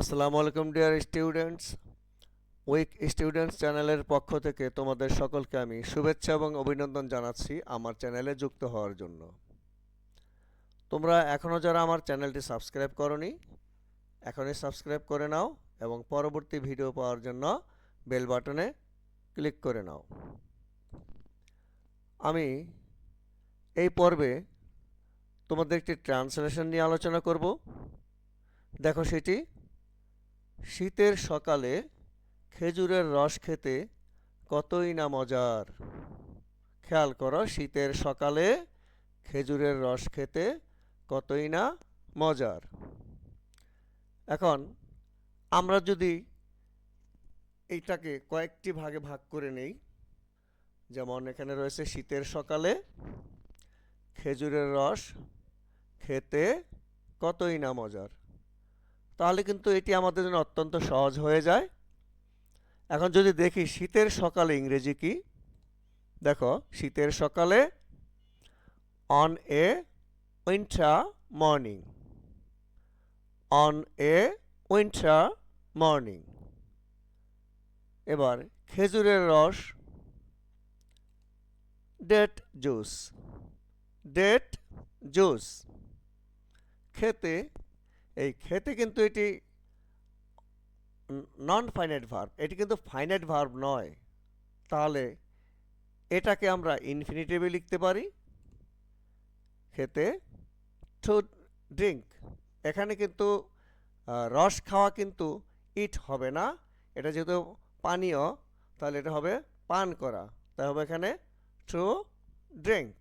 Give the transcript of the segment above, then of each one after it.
আসসালামু আলাইকুম, dear students. Week students চ্যানেলের পক্ষ থেকে তোমাদের সকলকে আমি শুভেচ্ছা এবং অভিনন্দন জানাচ্ছি আমার চ্যানেলে যুক্ত হওয়ার জন্য। তোমরা এখনও যারা আমার চ্যানেলটি সাবস্ক্রাইব করনি, এখনই সাবস্ক্রাইব করে নাও এবং পরবর্তী ভিডিও পাওয়ার জন্য বেল বাটনে ক্লিক করে নাও। আমি এই পর্বে তোমাদের একটি ট্রান্সলেশন নিয়ে আলোচনা করব। দেখো সেটি শীতের সকালে খেজুরের রস খেতে কতই না মজার। খেয়াল করো, শীতের সকালে খেজুরের রস খেতে কতই না মজার। এখন আমরা যদি এইটাকে কয়েকটি ভাগে ভাগ করে নেই, যেমন এখানে রয়েছে শীতের সকালে খেজুরের রস খেতে কতই না মজার। তাহলে কিন্তু এটি আমাদের জন্য অত্যন্ত সহজ হয়ে যায়। এখন যদি দেখি শীতের সকালে ইংরেজি কি? দেখো, শীতের সকালে on a winter morning on a winter morning এবার খেজুরের রস ডেট জুস ডেট জুস খেতে এই খেতে কিন্তু এটি নন ফাইনাইট ভার্ব এটি কিন্তু ফাইনাইট ভার্ব নয়। তাহলে এটাকে আমরা ইনফিনিটিভে লিখতে পারি। খেতে টু ড্রিঙ্ক এখানে কিন্তু রস খাওয়া কিন্তু ইট হবে না। এটা যেহেতু পানীয়, তাহলে এটা হবে পান করা। তাই হবে এখানে টু ড্রিঙ্ক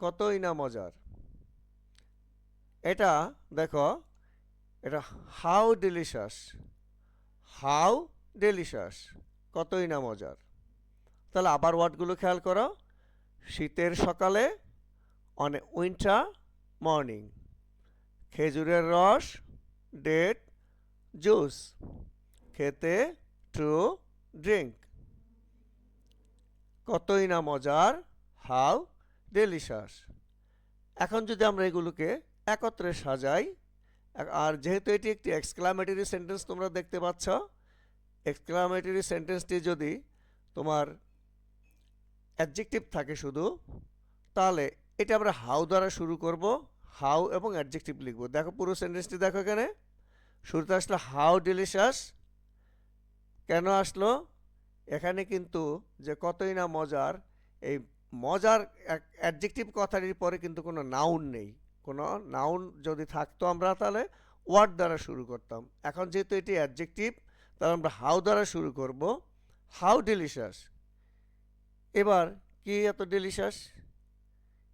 কতই না মজার। এটা দেখো, এটা হাউ ডেলিশাস হাউ ডেলিশাস কতই না মজার। তাহলে আবার ওয়ার্ডগুলো খেয়াল করো, শীতের সকালে অন উইন্টার মর্নিং খেজুরের রস ডেট জুস খেতে টু ড্রিঙ্ক কতই না মজার হাউ ডেলিশাস এখন যদি আমরা এগুলোকে একত্রে সাজাই। আর যেহেতু এটি একটি এক্সক্লামেটরি সেন্টেন্স তোমরা দেখতে পাচ্ছ এক্সক্লামেটরি সেন্টেন্সটি যদি তোমার অ্যাডজেক্টিভ থাকে শুধু, তাহলে এটা আমরা হাউ দ্বারা শুরু করব হাউ এবং অ্যাডজেক্টিভ লিখব। দেখো পুরো সেন্টেন্সটি দেখো এখানে। শুরুতে আসলো হাউ ডিলিশাস কেন আসলো? এখানে কিন্তু যে কতই না মজার, এই মজার অ্যাডজেক্টিভ কথাটির পরে কিন্তু কোনো নাউন নেই। কোনো নাউন যদি থাকতো আমরা তাহলে ওয়ার্ড দ্বারা শুরু করতাম। এখন যেহেতু এটি অ্যাডজেক্টিভ তাহলে আমরা হাউ দ্বারা শুরু করব। হাউ ডেলিশাস এবার কি এত ডেলিশাস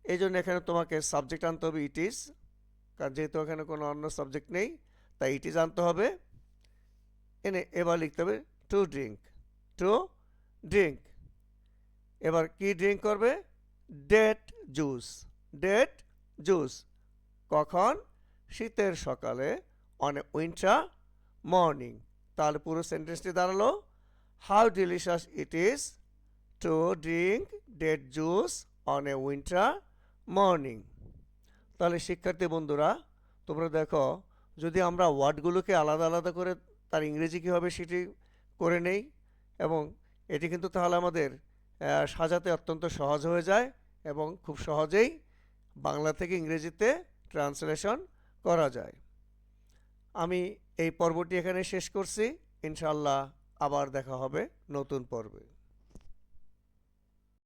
এই জন্য এখানে তোমাকে সাবজেক্ট আনতে হবে ইট ইজ কারণ যেহেতু এখানে কোনো অন্য সাবজেক্ট নেই, তাই ইট ইজ আনতে হবে। এনে এবার লিখতে হবে টু ড্রিঙ্ক টু ড্রিঙ্ক এবার কি ড্রিঙ্ক করবে? ডেট জুস ডেট জুস কখন? শীতের সকালে অন উইন্টার মর্নিং তাহলে পুরো সেন্টেন্সটি দাঁড়াল। How delicious it is to drink date juice on a winter morning তাহলে শিক্ষার্থী বন্ধুরা, তোমরা দেখো, যদি আমরা ওয়ার্ডগুলোকে আলাদা আলাদা করে, তার ইংরেজি কী হবে সেটি করে নেই? এবং এটি কিন্তু তাহলে আমাদের সাজাতে অত্যন্ত সহজ হয়ে যায় এবং খুব সহজেই বাংলা থেকে ইংরেজিতে ট্রান্সলেশন করা যায়। আমি এই পর্বটি এখানে শেষ করছি। ইনশাল্লাহ আবার দেখা হবে নতুন পর্বে।